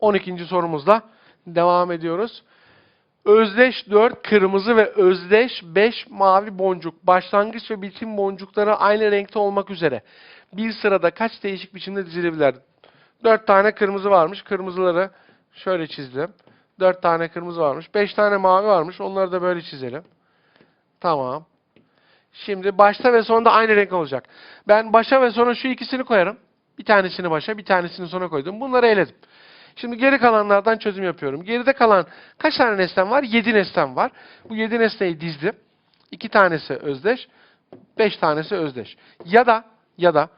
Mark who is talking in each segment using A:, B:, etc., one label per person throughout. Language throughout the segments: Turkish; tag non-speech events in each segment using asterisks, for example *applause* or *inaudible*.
A: 12. sorumuzla devam ediyoruz. Özdeş 4 kırmızı ve özdeş 5 mavi boncuk başlangıç ve bitim boncukları aynı renkte olmak üzere bir sırada kaç değişik biçimde dizilebilir? 4 tane kırmızı varmış. Kırmızıları şöyle çizdim. 4 tane kırmızı varmış. 5 tane mavi varmış. Onları da böyle çizelim. Tamam. Şimdi başta ve sonda aynı renk olacak. Ben başa ve sona şu ikisini koyarım. Bir tanesini başa, bir tanesini sona koydum. Bunları eledim. Şimdi geri kalanlardan çözüm yapıyorum. Geride kalan kaç tane nesnem var? 7 nesnem var. Bu 7 nesneyi dizdim. 2 tanesi özdeş, 5 tanesi özdeş. Ya da ya da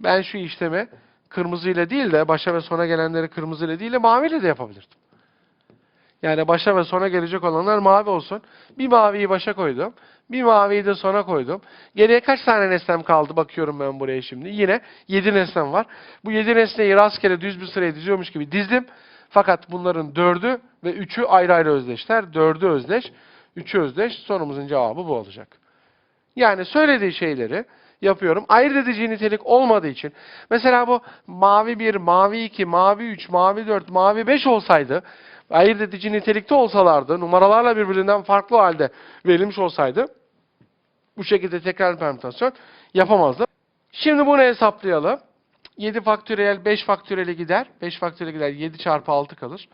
A: ben şu işlemi kırmızıyla değil de başa ve sona gelenleri kırmızıyla değil de maviyle de yapabilirdim. Yani başa ve sona gelecek olanlar mavi olsun. Bir maviyi başa koydum. Bir maviyi de sona koydum. Geriye kaç tane nesnem kaldı bakıyorum ben buraya şimdi. Yine 7 nesnem var. Bu 7 nesneyi rastgele düz bir sıraya diziyormuş gibi dizdim. Fakat bunların 4'ü ve 3'ü ayrı ayrı özdeşler. 4'ü özdeş, 3'ü özdeş. Sorumuzun cevabı bu olacak. Yani söylediği şeyleri yapıyorum. Ayırt edici nitelik olmadığı için. Mesela bu mavi 1, mavi 2, mavi 3, mavi 4, mavi 5 olsaydı, ayırt edici nitelikte olsalardı, numaralarla birbirinden farklı halde verilmiş olsaydı, bu şekilde tekrar permütasyon yapamazdı. Şimdi bunu hesaplayalım. 7 faktöriyel 5 faktöriyele gider. 5 faktöriyele gider 7 çarpı 6 kalır.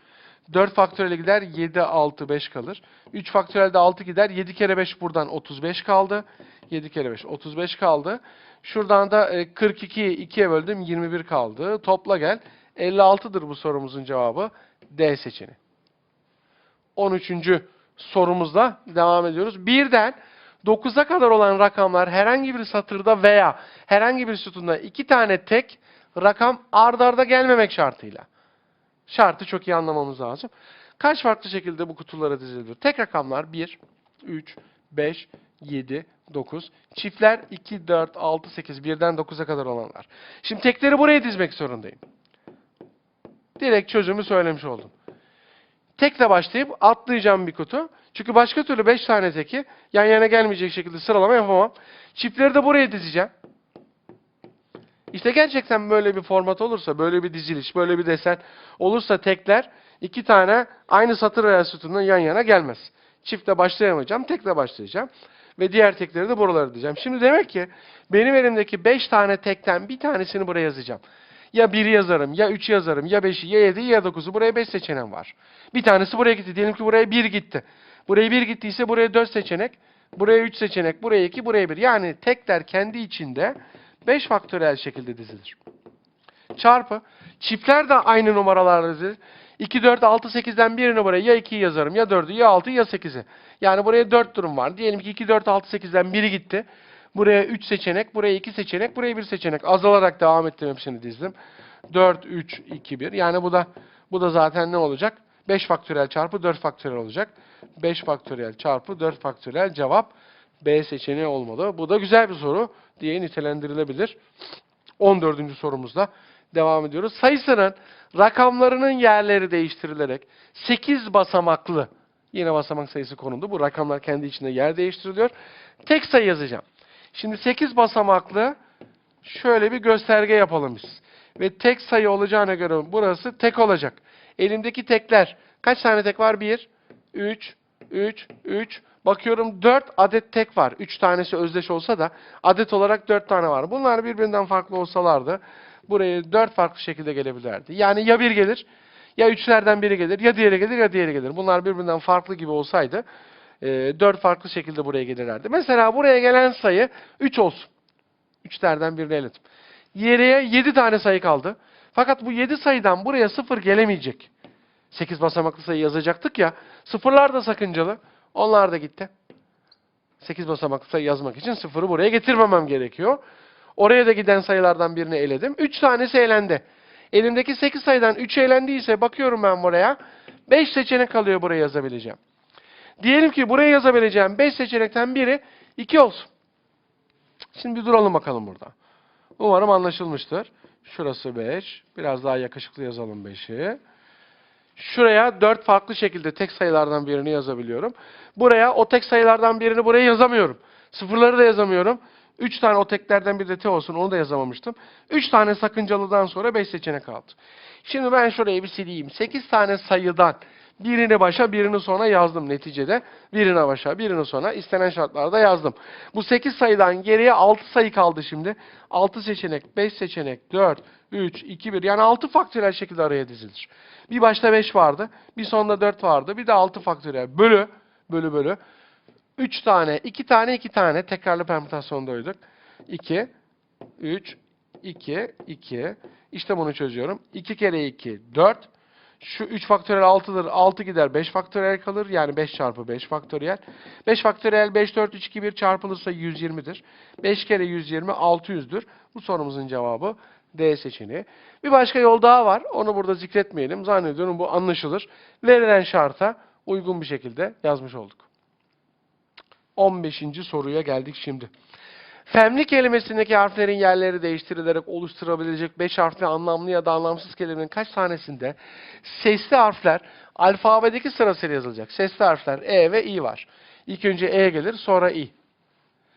A: 4 faktöriyele gider 7, 6, 5 kalır. 3 faktöriyelde 6 gider. 7 kere 5 buradan 35 kaldı. 7 kere 5 35 kaldı. Şuradan da e, 42'yi 2'ye böldüm 21 kaldı. Topla gel. 56'dır bu sorumuzun cevabı. D seçeneği. 13. sorumuzla devam ediyoruz. Birden 9'a kadar olan rakamlar herhangi bir satırda veya herhangi bir sütunda iki tane tek rakam ard arda gelmemek şartıyla. Şartı çok iyi anlamamız lazım. Kaç farklı şekilde bu kutulara dizilir? Tek rakamlar 1, 3, 5, 7, 9. Çiftler 2, 4, 6, 8. Birden 9'a kadar olanlar. Şimdi tekleri buraya dizmek zorundayım. Direkt çözümü söylemiş oldum. Tekle başlayıp atlayacağım bir kutu. Çünkü başka türlü 5 tane teki yan yana gelmeyecek şekilde sıralama yapamam. Çiftleri de buraya dizeceğim. İşte gerçekten böyle bir format olursa, böyle bir diziliş, böyle bir desen olursa tekler iki tane aynı satır veya sütundan yan yana gelmez. Çiftle başlayamayacağım, tekle başlayacağım. Ve diğer tekleri de buralara diyeceğim. Şimdi demek ki benim elimdeki 5 tane tekten bir tanesini buraya yazacağım. Ya 1'i yazarım, ya 3'ü yazarım, ya 5'i, ya 7'yi, ya 9'u. Buraya 5 seçeneğim var. Bir tanesi buraya gitti. Diyelim ki buraya 1 gitti. Buraya 1 gittiyse buraya 4 seçenek, buraya 3 seçenek, buraya 2, buraya 1. Yani tekler kendi içinde 5 faktöriyel şekilde dizilir. Çarpı. Çiftler de aynı numaralarla dizilir. 2, 4, 6, 8'den birini buraya ya 2'yi yazarım, ya 4'ü, ya 6'yı, ya 8'i. Yani buraya 4 durum var. Diyelim ki 2, 4, 6, 8'den biri gitti. Buraya 3 seçenek, buraya 2 seçenek, buraya 1 seçenek. Azalarak devam ettim hepsini dizdim. 4, 3, 2, 1. Yani bu da bu da zaten ne olacak? 5 faktöriyel çarpı 4 faktöriyel olacak. 5 faktöriyel çarpı 4 faktöriyel cevap B seçeneği olmalı. Bu da güzel bir soru diye nitelendirilebilir. 14. sorumuzda devam ediyoruz. Sayısının rakamlarının yerleri değiştirilerek 8 basamaklı yine basamak sayısı konuldu. Bu rakamlar kendi içinde yer değiştiriliyor. Tek sayı yazacağım. Şimdi 8 basamaklı şöyle bir gösterge yapalım biz. Ve tek sayı olacağına göre burası tek olacak. Elimdeki tekler kaç tane tek var? 1, 3, 3, 3. Bakıyorum 4 adet tek var. 3 tanesi özdeş olsa da adet olarak 4 tane var. Bunlar birbirinden farklı olsalardı buraya 4 farklı şekilde gelebilirlerdi. Yani ya bir gelir, ya üçlerden biri gelir, ya diğeri gelir, ya diğeri gelir. Bunlar birbirinden farklı gibi olsaydı 4 farklı şekilde buraya gelirlerdi. Mesela buraya gelen sayı 3 olsun. 3'lerden birini eledim. Yeriye 7 tane sayı kaldı. Fakat bu 7 sayıdan buraya 0 gelemeyecek. 8 basamaklı sayı yazacaktık ya. Sıfırlar da sakıncalı. Onlar da gitti. 8 basamaklı sayı yazmak için sıfırı buraya getirmemem gerekiyor. Oraya da giden sayılardan birini eledim. 3 tanesi elendi. Elimdeki 8 sayıdan 3 elendiyse bakıyorum ben buraya. 5 seçenek kalıyor buraya yazabileceğim. Diyelim ki buraya yazabileceğim 5 seçenekten biri 2 olsun. Şimdi bir duralım bakalım burada. Umarım anlaşılmıştır. Şurası 5. Biraz daha yakışıklı yazalım 5'i. Şuraya 4 farklı şekilde tek sayılardan birini yazabiliyorum. Buraya o tek sayılardan birini buraya yazamıyorum. Sıfırları da yazamıyorum. 3 tane o teklerden bir de T olsun onu da yazamamıştım. 3 tane sakıncalıdan sonra 5 seçenek kaldı. Şimdi ben şurayı bir sileyim. 8 tane sayıdan birini başa birini sona yazdım neticede. Birini başa birini sona istenen şartlarda yazdım. Bu 8 sayıdan geriye 6 sayı kaldı şimdi. 6 seçenek, 5 seçenek, 4, 3, 2, 1 yani 6 faktöriyel şekilde araya dizilir. Bir başta 5 vardı, bir sonda 4 vardı, bir de 6 faktöriyel. Bölü, bölü bölü. 3 tane, 2 tane, 2 tane tekrarlı permütasyonda 2, 3, 2, 2. İşte bunu çözüyorum. 2 kere 2, 4. Şu 3 faktöriyel 6'dır. 6 gider 5 faktöriyel kalır. Yani 5 çarpı 5 faktöriyel. 5 faktöriyel 5, 4, 3, 2, 1 çarpılırsa 120'dir. 5 kere 120 600'dür. Bu sorumuzun cevabı D seçeneği. Bir başka yol daha var. Onu burada zikretmeyelim. Zannediyorum bu anlaşılır. Verilen şarta uygun bir şekilde yazmış olduk. 15. soruya geldik şimdi. Femli kelimesindeki harflerin yerleri değiştirilerek oluşturabilecek 5 harfli anlamlı ya da anlamsız kelimenin kaç tanesinde sesli harfler alfabedeki sırasıyla yazılacak. Sesli harfler E ve I var. İlk önce E gelir sonra I.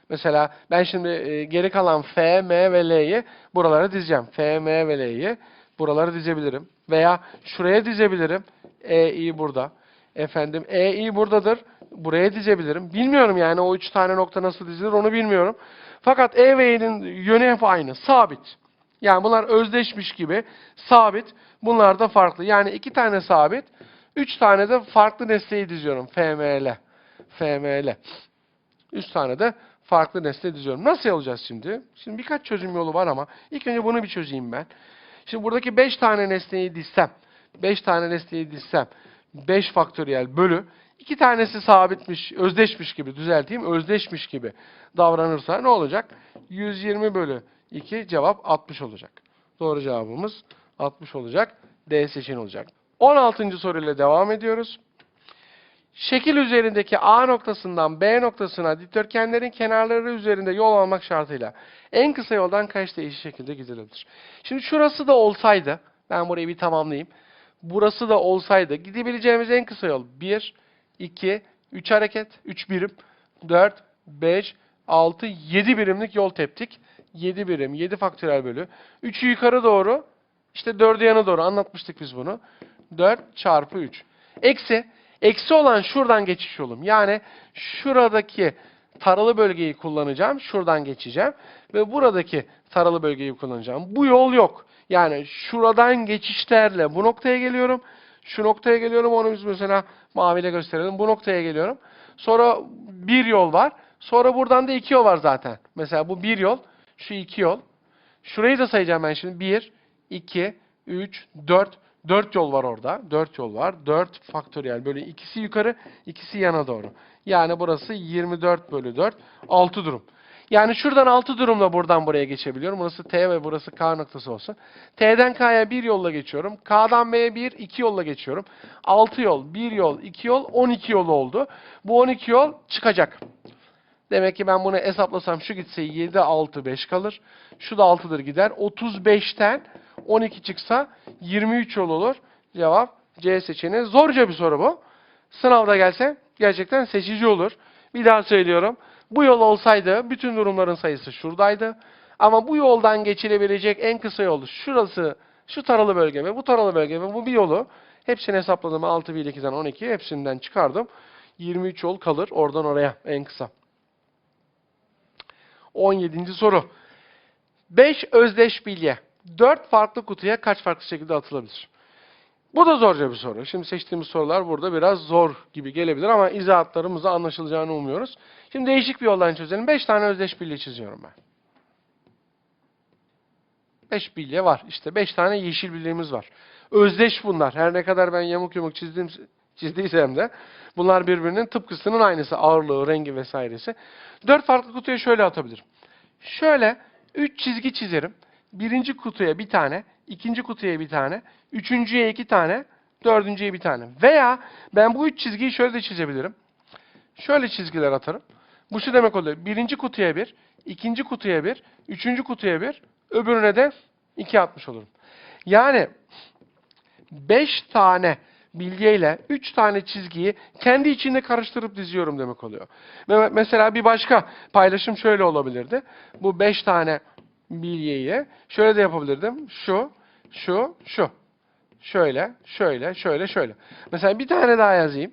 A: Mesela ben şimdi e, geri kalan F, M ve L'yi buralara dizeceğim. F, M ve L'yi buralara dizebilirim. Veya şuraya dizebilirim. E, I burada. Efendim E, I buradadır. Buraya dizebilirim. Bilmiyorum yani o üç tane nokta nasıl dizilir onu bilmiyorum. Fakat E ve I'nin yönü hep aynı. Sabit. Yani bunlar özdeşmiş gibi sabit. Bunlar da farklı. Yani iki tane sabit. Üç tane de farklı nesneyi diziyorum. FML. FML. Üç tane de farklı nesne diziyorum. Nasıl yapacağız şimdi? Şimdi birkaç çözüm yolu var ama ilk önce bunu bir çözeyim ben. Şimdi buradaki 5 tane nesneyi dizsem, 5 tane nesneyi dizsem, 5 faktöriyel bölü, iki tanesi sabitmiş, özdeşmiş gibi düzelteyim, özdeşmiş gibi davranırsa ne olacak? 120 bölü 2 cevap 60 olacak. Doğru cevabımız 60 olacak. D seçeneği olacak. 16. soruyla devam ediyoruz. Şekil üzerindeki A noktasından B noktasına dikdörtgenlerin kenarları üzerinde yol almak şartıyla en kısa yoldan kaç değişik şekilde gidilebilir? Şimdi şurası da olsaydı, ben burayı bir tamamlayayım. Burası da olsaydı gidebileceğimiz en kısa yol 1, 2, 3 hareket, 3 birim, 4, 5, 6, 7 birimlik yol teptik. 7 birim, 7 faktörel bölü. 3'ü yukarı doğru, işte 4'ü yana doğru anlatmıştık biz bunu. 4 çarpı 3. Eksi, eksi olan şuradan geçiş yolum. Yani şuradaki taralı bölgeyi kullanacağım. Şuradan geçeceğim. Ve buradaki taralı bölgeyi kullanacağım. Bu yol yok. Yani şuradan geçişlerle bu noktaya geliyorum. Şu noktaya geliyorum. Onu biz mesela maviyle gösterelim. Bu noktaya geliyorum. Sonra bir yol var. Sonra buradan da iki yol var zaten. Mesela bu bir yol. Şu iki yol. Şurayı da sayacağım ben şimdi. 1, 2, 3, 4. 4 yol var orada. 4 yol var. 4 faktöriyel böyle ikisi yukarı, ikisi yana doğru. Yani burası 24 bölü 4. 6 durum. Yani şuradan 6 durumla buradan buraya geçebiliyorum. Burası T ve burası K noktası olsun. T'den K'ya bir yolla geçiyorum. K'dan B'ye bir, iki yolla geçiyorum. 6 yol, 1 yol, 2 yol, 12 yol oldu. Bu 12 yol çıkacak. Demek ki ben bunu hesaplasam şu gitse 7, 6, 5 kalır. Şu da 6'dır gider. 35'ten 12 çıksa 23 yol olur. Cevap C seçeneği. Zorca bir soru bu. Sınavda gelse gerçekten seçici olur. Bir daha söylüyorum. Bu yol olsaydı bütün durumların sayısı şuradaydı. Ama bu yoldan geçilebilecek en kısa yol şurası, şu taralı bölge ve bu taralı bölge ve bu bir yolu. Hepsini hesapladım. 6, 1, 2'den 12 hepsinden çıkardım. 23 yol kalır oradan oraya en kısa. 17. soru. 5 özdeş bilye 4 farklı kutuya kaç farklı şekilde atılabilir? Bu da zorca bir soru. Şimdi seçtiğimiz sorular burada biraz zor gibi gelebilir ama izahatlarımızla anlaşılacağını umuyoruz. Şimdi değişik bir yoldan çözelim. 5 tane özdeş bilye çiziyorum ben. 5 bilye var. İşte 5 tane yeşil bilyemiz var. Özdeş bunlar. Her ne kadar ben yamuk yumuk çizdiğim, çizdiysem de bunlar birbirinin tıpkısının aynısı. Ağırlığı, rengi vesairesi. 4 farklı kutuya şöyle atabilirim. Şöyle 3 çizgi çizerim. Birinci kutuya bir tane, ikinci kutuya bir tane, üçüncüye iki tane, dördüncüye bir tane. Veya ben bu üç çizgiyi şöyle de çizebilirim. Şöyle çizgiler atarım. Bu şu demek oluyor. Birinci kutuya bir, ikinci kutuya bir, üçüncü kutuya bir, öbürüne de iki atmış olurum. Yani beş tane bilyeyle 3 tane çizgiyi kendi içinde karıştırıp diziyorum demek oluyor. Ve mesela bir başka paylaşım şöyle olabilirdi. Bu 5 tane bilyeyi şöyle de yapabilirdim. Şu, şu, şu. Şöyle, şöyle, şöyle, şöyle. Mesela bir tane daha yazayım.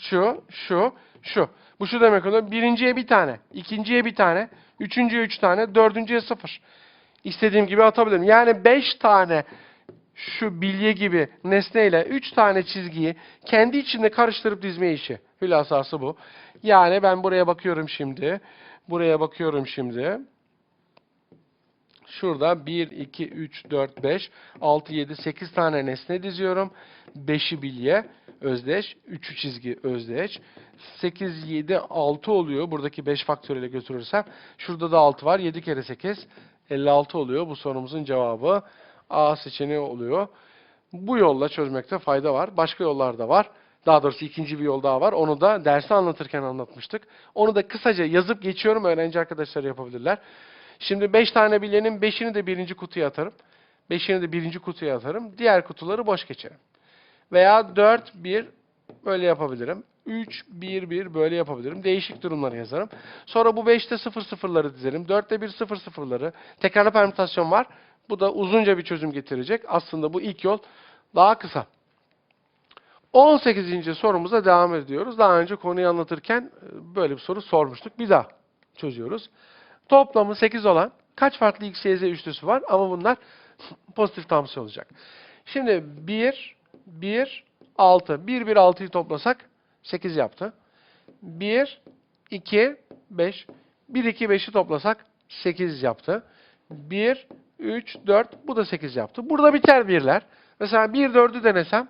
A: Şu, şu, şu. Bu şu demek oluyor. Birinciye bir tane, ikinciye bir tane, üçüncüye üç tane, dördüncüye sıfır. İstediğim gibi atabilirim. Yani beş tane şu bilye gibi nesneyle üç tane çizgiyi kendi içinde karıştırıp dizme işi. Hülasası bu. Yani ben buraya bakıyorum şimdi. Buraya bakıyorum şimdi. Şurada 1, 2, 3, 4, 5, 6, 7, 8 tane nesne diziyorum. 5'i bilye özdeş, 3'ü çizgi özdeş. 8, 7, 6 oluyor. Buradaki 5 faktörüyle götürürsem. Şurada da 6 var. 7 kere 8, 56 oluyor. Bu sorumuzun cevabı A seçeneği oluyor. Bu yolla çözmekte fayda var. Başka yollar da var. Daha doğrusu ikinci bir yol daha var. Onu da dersi anlatırken anlatmıştık. Onu da kısaca yazıp geçiyorum. Öğrenci arkadaşlar yapabilirler. Şimdi 5 tane bilyenin 5'ini de birinci kutuya atarım. 5'ini de birinci kutuya atarım. Diğer kutuları boş geçerim. Veya 4, 1 böyle yapabilirim. 3, 1, 1 böyle yapabilirim. Değişik durumları yazarım. Sonra bu 5'te 0 sıfırları dizerim. 4'te 1 0 sıfırları. Tekrarlı permütasyon var. Bu da uzunca bir çözüm getirecek. Aslında bu ilk yol daha kısa. 18. sorumuza devam ediyoruz. Daha önce konuyu anlatırken e, böyle bir soru sormuştuk. Bir daha çözüyoruz. Toplamı 8 olan kaç farklı x, üçlüsü var ama bunlar *laughs* pozitif tam sayı olacak. Şimdi 1, 1, 6. 1, 1, 6'yı toplasak 8 yaptı. 1, 2, 5. 1, 2, 5'i toplasak 8 yaptı. 1, 3, 4. Bu da 8 yaptı. Burada biter birler. Mesela 1, 4'ü denesem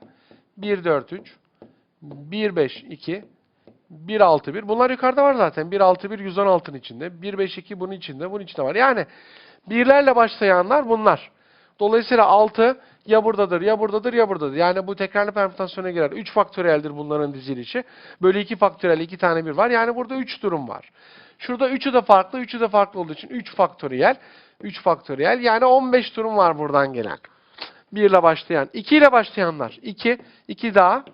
A: 1, 4, 3. 1, 5, 2. 1, 6, 1. Bunlar yukarıda var zaten. 1, 6, 1, 116'nın içinde. 1, 5, 2 bunun içinde. Bunun içinde var. Yani birlerle başlayanlar bunlar. Dolayısıyla 6 ya buradadır, ya buradadır, ya buradadır. Yani bu tekrarlı permütasyona girer. 3 faktöriyeldir bunların dizilişi. Böyle 2 faktöriyel, 2 tane 1 var. Yani burada 3 durum var. Şurada 3'ü de farklı, 3'ü de farklı olduğu için 3 faktöriyel, 3 faktöriyel. Yani 15 durum var buradan gelen. 1 ile başlayan. 2 ile başlayanlar. 2, 2 daha.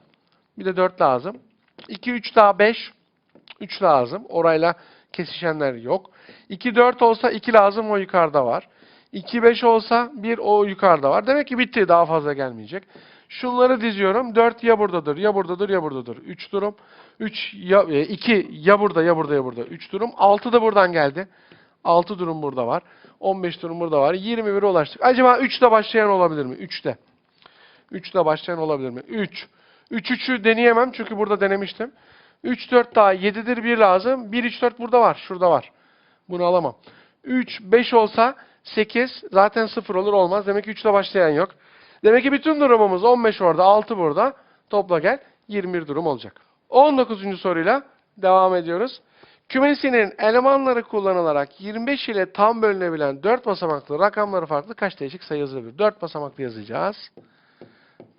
A: Bir de 4 lazım. 2, 3 daha 5. 3 lazım. Orayla kesişenler yok. 2, 4 olsa 2 lazım o yukarıda var. 2, 5 olsa 1 o yukarıda var. Demek ki bitti. Daha fazla gelmeyecek. Şunları diziyorum. 4 ya buradadır, ya buradadır, ya buradadır. 3 durum. 3 ya 2 ya burada, ya burada, ya burada. 3 durum. 6 da buradan geldi. 6 durum burada var. 15 durum burada var. 21'e ulaştık. Acaba 3 ile başlayan olabilir mi? 3'te. 3 ile başlayan olabilir mi? 3. 3 3'ü deneyemem çünkü burada denemiştim. 3 4 daha 7'dir 1 lazım. 1 3 4 burada var. Şurada var. Bunu alamam. 3 5 olsa 8 zaten 0 olur olmaz. Demek ki 3 ile başlayan yok. Demek ki bütün durumumuz 15 orada, 6 burada. Topla gel 21 durum olacak. 19. soruyla devam ediyoruz. Kümesinin elemanları kullanılarak 25 ile tam bölünebilen 4 basamaklı rakamları farklı kaç değişik sayı yazılabilir? 4 basamaklı yazacağız.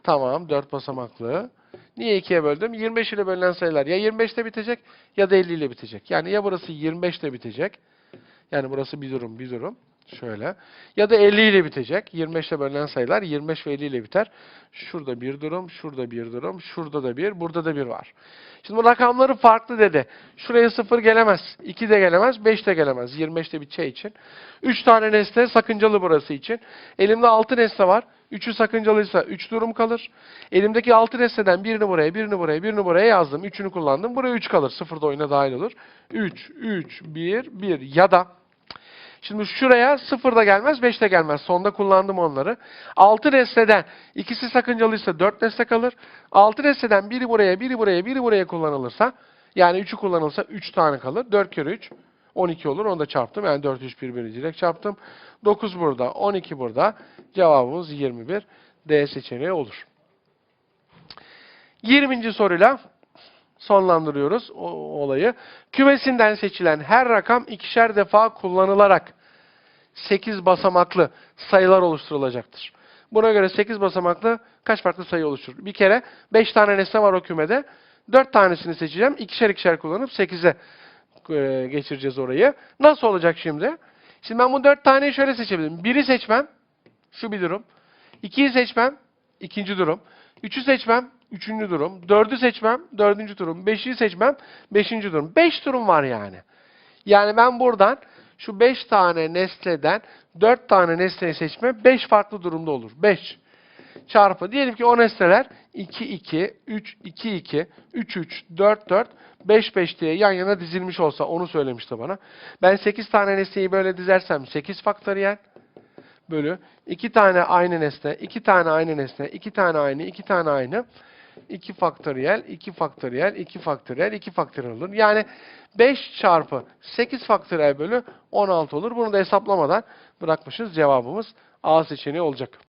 A: Tamam 4 basamaklı. Niye 2'ye böldüm? 25 ile bölünen sayılar ya 25'te bitecek ya da 50 ile bitecek. Yani ya burası 25'te bitecek. Yani burası bir durum bir durum. Şöyle. Ya da 50 ile bitecek. 25 ile bölünen sayılar 25 ve 50 ile biter. Şurada bir durum, şurada bir durum, şurada da bir, burada da bir var. Şimdi bu rakamları farklı dedi. Şuraya 0 gelemez, 2 de gelemez, 5 de gelemez. 25'te biteceği için. 3 tane nesne sakıncalı burası için. Elimde 6 nesne var. 3'ü sakıncalıysa 3 durum kalır. Elimdeki 6 nesneden birini buraya, birini buraya, birini buraya yazdım. 3'ünü kullandım. Buraya 3 kalır. 0 da oyuna dahil olur. 3, 3, 1, 1 ya da Şimdi şuraya 0 da gelmez, 5 de gelmez. Sonda kullandım onları. 6 nesneden ikisi sakıncalıysa 4 nesne kalır. 6 nesneden biri buraya, biri buraya, biri buraya kullanılırsa yani 3'ü kullanılırsa 3 tane kalır. 4 kere 3 12 olur. Onu da çarptım. Yani 4 3 1 1 direkt çarptım. 9 burada, 12 burada. Cevabımız 21. D seçeneği olur. 20. soruyla sonlandırıyoruz o olayı. Kümesinden seçilen her rakam ikişer defa kullanılarak 8 basamaklı sayılar oluşturulacaktır. Buna göre 8 basamaklı kaç farklı sayı oluşturur? Bir kere 5 tane nesne var o kümede. 4 tanesini seçeceğim. İkişer ikişer kullanıp 8'e e, geçireceğiz orayı. Nasıl olacak şimdi? Şimdi ben bu 4 taneyi şöyle seçebilirim. Biri seçmem. Şu bir durum. 2'yi seçmem. ikinci durum. 3'ü seçmem. Üçüncü durum. 4'ü seçmem. Dördüncü durum. 5'i seçmem. Beşinci durum. 5 durum var yani. Yani ben buradan şu 5 tane nesneden 4 tane nesneyi seçme 5 farklı durumda olur. 5 çarpı diyelim ki o nesneler 2 2 3 2 2 3 3 4 4 5 5 diye yan yana dizilmiş olsa onu söylemişti bana. Ben 8 tane nesneyi böyle dizersem 8 faktöriyel bölü 2 tane aynı nesne, 2 tane aynı nesne, 2 tane aynı, 2 tane aynı. 2 faktöriyel, 2 faktöriyel, 2 faktöriyel, 2 faktöriyel olur. Yani 5 çarpı 8 faktöriyel bölü 16 olur. Bunu da hesaplamadan bırakmışız. Cevabımız A seçeneği olacak.